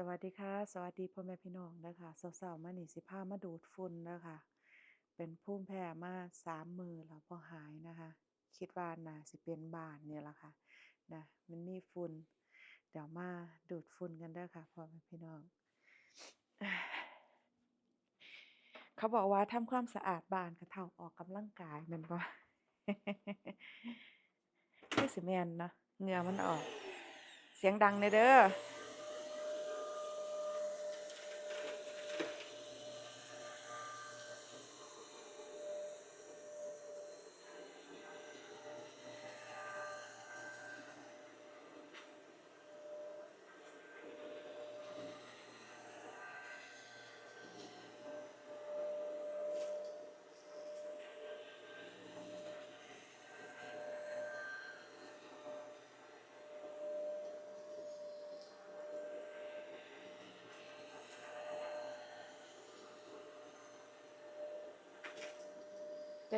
สวัสดีค่ะ สวัสดีพ่อแม่พี่น้องนะคะสาร์ๆมานี่สิพามาดูดฝุ่นนะคะเป็นภูมิแพ้มาสามมือแล้วพอหายนะคะ คิดว่าน่าสิเป็นบานเนี่ยละค่ะนะมันมีฝุ่นเดี๋ยวมาดูดฝุ่นกันเด้อค่ะพ่อแม่พี่น้อง เขาบอกว่าทำความสะอาดบานก็เท่าออกกำลังกายม่นบ่คือสิแมนนะเหงื่อมันออก เสียงดังเด้อเด้อ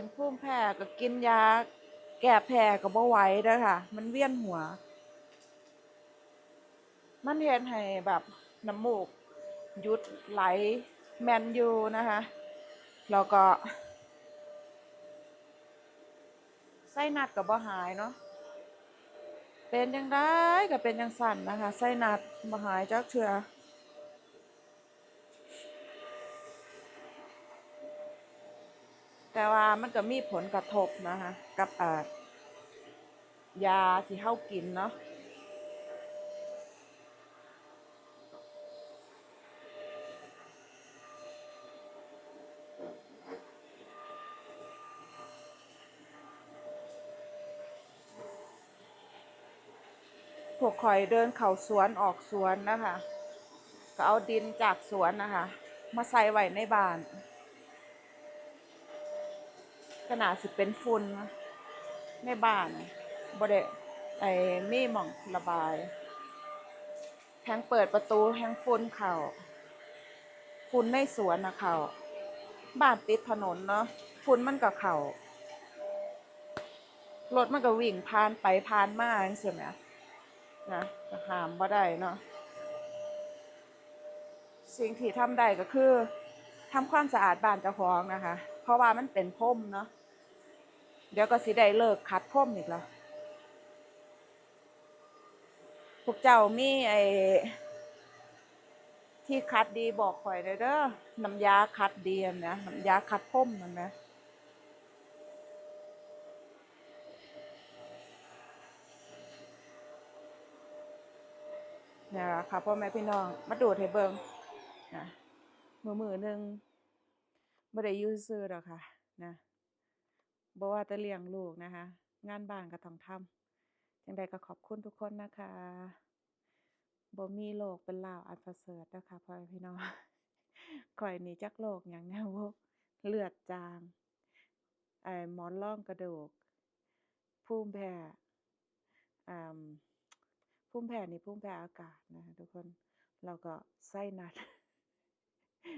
เป็นภูมิแพ้ก็กินยา แก้แพ้ก็บ่ไหวเด้อค่ะ มันเวียนหัว มันเฮ็ดให้แบบน้ำมูกหยุดไหลแมนยูนะคะ แล้วก็ไส้นัดก็บ่หายเนาะ เป็นจังไดก็เป็นจังสั่นนะคะ ไส้นัดบ่หายจักเทื่อ แต่ว่ามันก็มีผลกระทบนะคะ กับยาที่เฮากินเนาะพวกข่อยเดินเข้าสวนออกสวนนะคะ ก็เอาดินจากสวนนะคะ มาใส่ไว้ในบ้าน ขนาดสิเป็นฝุ่นในบ้านบ่ได้ไอ้มีหม่องระบายแฮงเปิดประตูแฮงฝุ่นเข้าฝุ่นในสวนนะเข้าบ้านติดถนนเนาะฝุ่นมันก็เข้ารถมันก็วิ่งผ่านไปผ่านมาจังซี่แหมนะก็ห้ามบ่ได้เนาะสิ่งที่ทำได้ก็คือทำความสะอาดบ้านเจ้าของนะคะ เพราะว่ามันเป็นพรมเนาะ เดี๋ยวก็สิได้เลิกคัดพรมอีกแล้วพวกเจ้ามีไอ้ที่คัดดีบอกข่อยเลยเด้อน้ำยาคัดดีนะน้ำยาคัดพรมมันนะนี่ยล่ะค่ะพ่อแม่พี่น้องมาดูดให้เบิ่งนะมือมือหนึ่งบ่ได้อยู่ซื่อๆดอกค่ะนะ บ่ว่าแต่เลี้ยงลูกนะคะ งานบ้านก็ต้องทำจังใดก็ขอบคุณทุกคนนะคะบ่มีโรคเป็นลาวอันประเสริฐเด้อค่ะพ่อพี่น้องข้อยหนีจักโรคหยังแน่บ่เลือดจางไอ้หมอนร่องกระดูกภูมิแพ้อ่าภูมิแพ้นี่ภูมิแพ้อากาศนะทุกคนแล้วก็ไส้นัด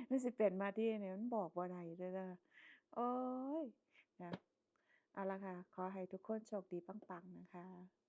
มันสิเป็นมาที่นี่มันบอกบ่าได้เด้อนะโอ๊ยนะ เอาละค่ะ ขอให้ทุกคนโชคดีปังๆนะคะ